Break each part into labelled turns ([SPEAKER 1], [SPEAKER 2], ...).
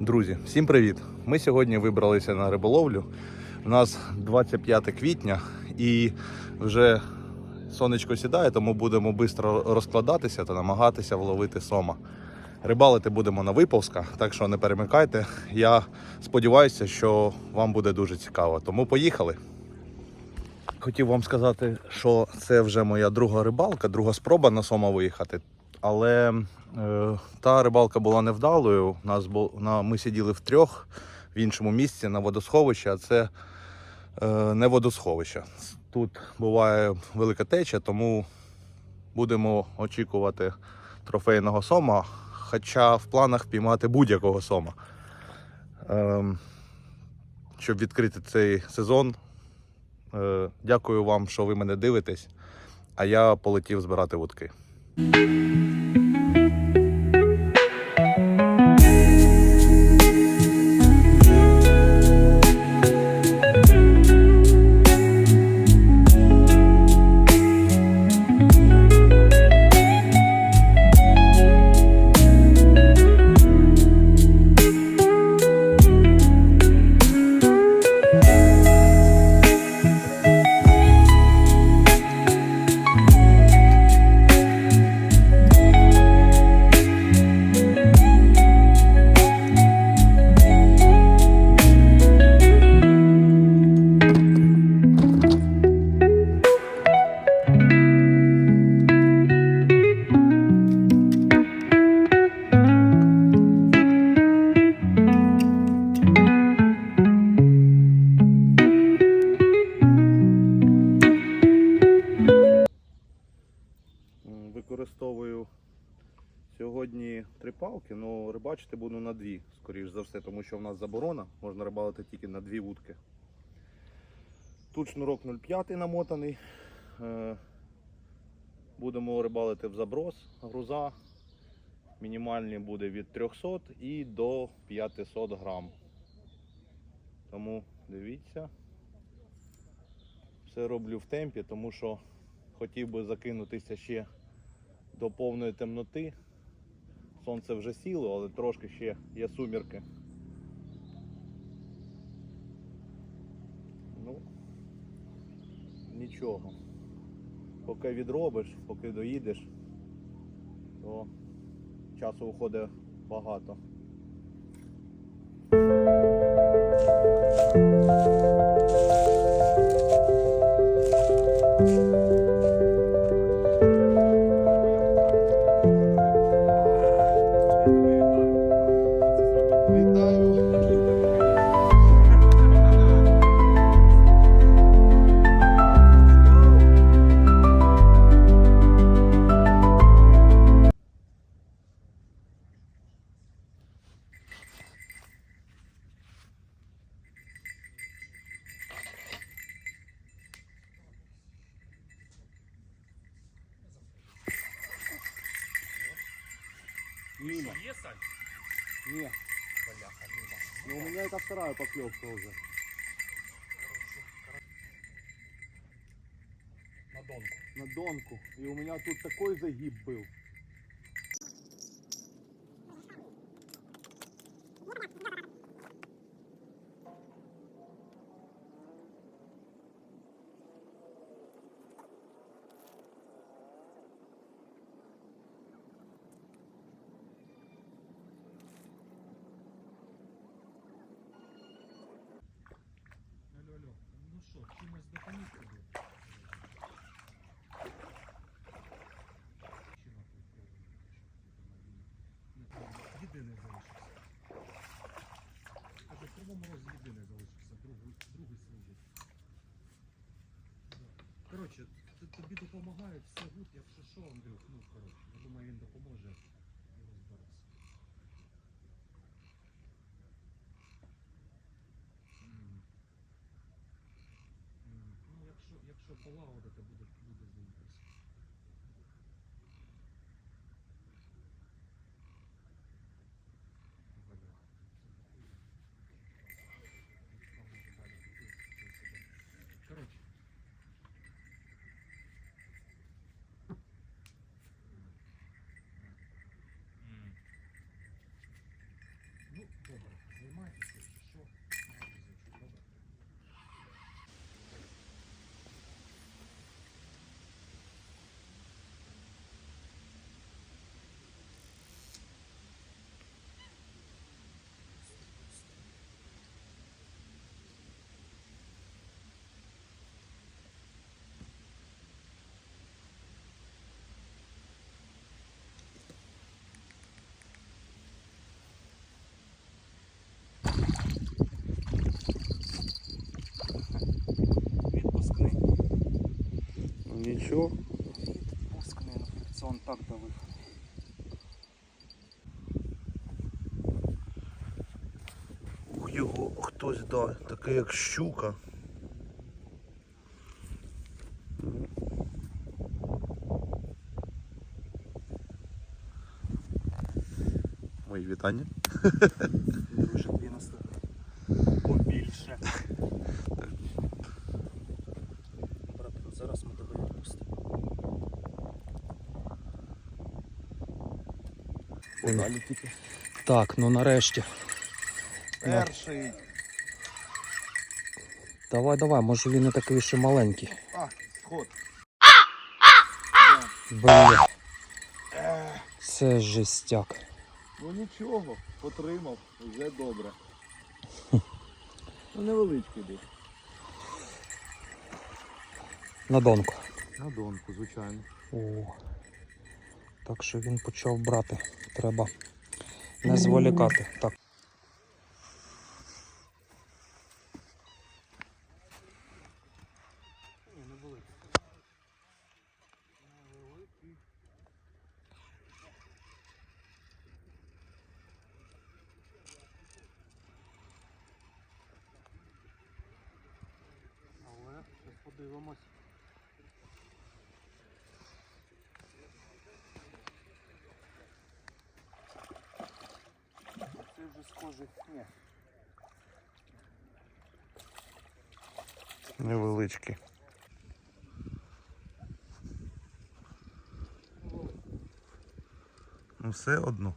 [SPEAKER 1] Друзі, всім привіт! Ми сьогодні вибралися на риболовлю. У нас 25 квітня і вже сонечко сідає, тому будемо швидко розкладатися та намагатися вловити сома. Рибалити будемо на виповзка, так що не перемикайте. Я сподіваюся, що вам буде дуже цікаво. Тому поїхали. Хотів вам сказати, що це вже моя друга рибалка, друга спроба на сома виїхати. Але е, та рибалка була невдалою. У нас бу, на, ми сиділи втрьох в іншому місці на водосховищі, а це е, не водосховище. Тут буває велика теча, тому будемо очікувати трофейного сома. Хоча в планах піймати будь-якого сома. Е, щоб відкрити цей сезон. Е, дякую вам, що ви мене дивитесь. А я полетів збирати вудки. Рибачити буду на дві, скоріш за все, тому що в нас заборона, можна рибалити тільки на дві вудки. Тут шнурок 0,5 намотаний. Е, Будемо рибалити в заброс, груза. Мінімальний буде від 300 і до 500 грам. Тому дивіться. Все роблю в темпі, тому що хотів би закинутися ще до повної темноти. Сонце вже сіло, але трошки ще є сумірки. Ну, нічого. Поки відробиш, поки доїдеш, то часу уходить багато.
[SPEAKER 2] Но у меня это вторая поклевка уже.
[SPEAKER 3] На донку.
[SPEAKER 2] На донку. И у меня тут такой загиб был.
[SPEAKER 3] Алло, алло. Ну що, чимось допоміг тобі? Єдиний залишився. Каже, в кривому розі єдиний залишився, другий, другий служить. Коротше, тобі допомагають, все гуд, якщо що, Андрюх, ну коротше, я думаю, він допоможе і розбереться. Ну, якщо, якщо полагодити, буде, буде заїбись. Бля. Коротше. М. Ну, добре.
[SPEAKER 1] Нічого.
[SPEAKER 4] Відпускний на фрикціон так давив.
[SPEAKER 1] Ух, його хтось да, таке як щука. Мої вітання.
[SPEAKER 4] Дві наступні. Побільше.
[SPEAKER 1] Подалі тільки.
[SPEAKER 4] Так, ну нарешті.
[SPEAKER 1] Перший.
[SPEAKER 4] Давай, давай, може він не такий ще маленький.
[SPEAKER 1] А, сход.
[SPEAKER 4] Бля. Це жестяк.
[SPEAKER 1] Ну нічого, потримав, вже добре. Ну невеличкий десь.
[SPEAKER 4] На донку.
[SPEAKER 1] На донку, звичайно.
[SPEAKER 4] О. Так що він почав брати. Треба не зволікати. Так. Подивимось. Ні.
[SPEAKER 1] Невеличкий. Ну все одно.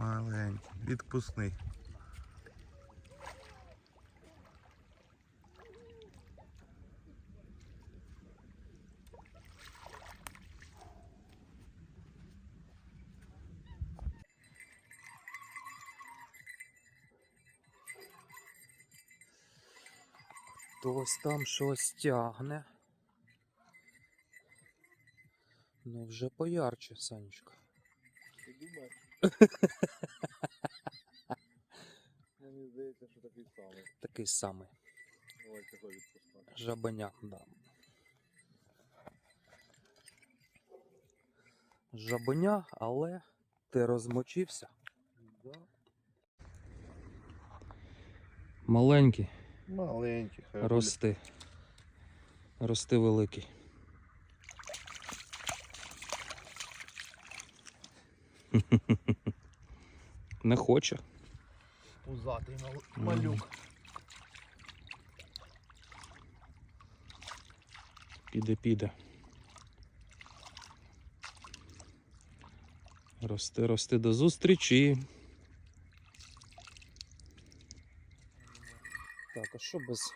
[SPEAKER 4] Маленький,
[SPEAKER 1] відпускний.
[SPEAKER 4] Хтось там щось тягне. Ну вже поярче, Санечка.
[SPEAKER 1] Ти думаєш? Мені здається, що такий самий.
[SPEAKER 4] Такий самий.
[SPEAKER 1] Давай цього відпускати.
[SPEAKER 4] Жабеня, да. Жабеня, але ти розмочився.
[SPEAKER 1] Да.
[SPEAKER 4] Маленький,
[SPEAKER 1] Маленький, хай
[SPEAKER 4] рости. Рости великий. Не хоче.
[SPEAKER 1] Пузатий малюк.
[SPEAKER 4] Піде, піде. Рости, рости до зустрічі. Так, а що без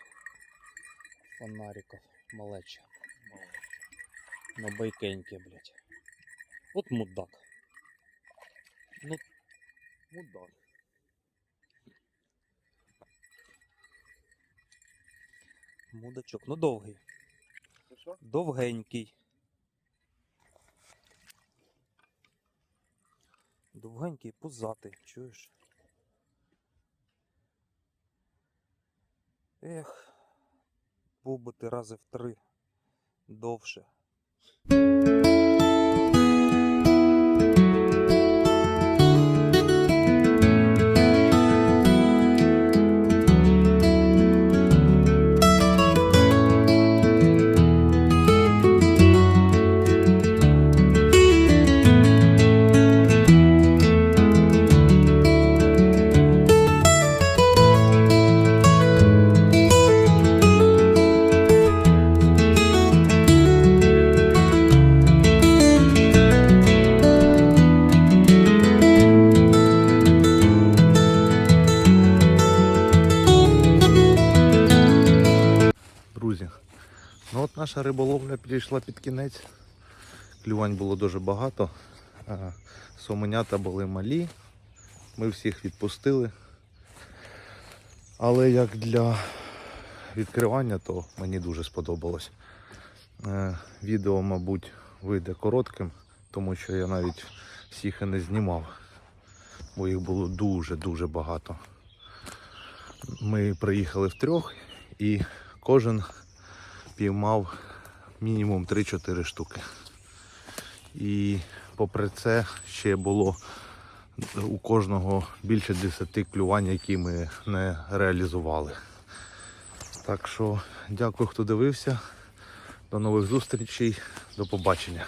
[SPEAKER 4] фонарика малече? На байкеньке, блядь. От мудак. Ну,
[SPEAKER 1] Мудак.
[SPEAKER 4] мудачок. Ну довгий.
[SPEAKER 1] Що?
[SPEAKER 4] Довгенький. Довгенький, пузатий, чуєш? Ех, був би ти рази в три довше.
[SPEAKER 1] Наша риболовля підійшла під кінець. Клювань було дуже багато. а, Соменята були малі. Ми всіх відпустили. Але як для відкривання, то мені дуже сподобалось. Е, Відео, мабуть, вийде коротким, тому що я навіть всіх і не знімав, бо їх було дуже-дуже багато. Ми приїхали втрьох і кожен піймав мінімум 3-4 штуки. І попри це ще було у кожного більше 10 клювань, які ми не реалізували. Так що дякую, хто дивився. До нових зустрічей. До побачення.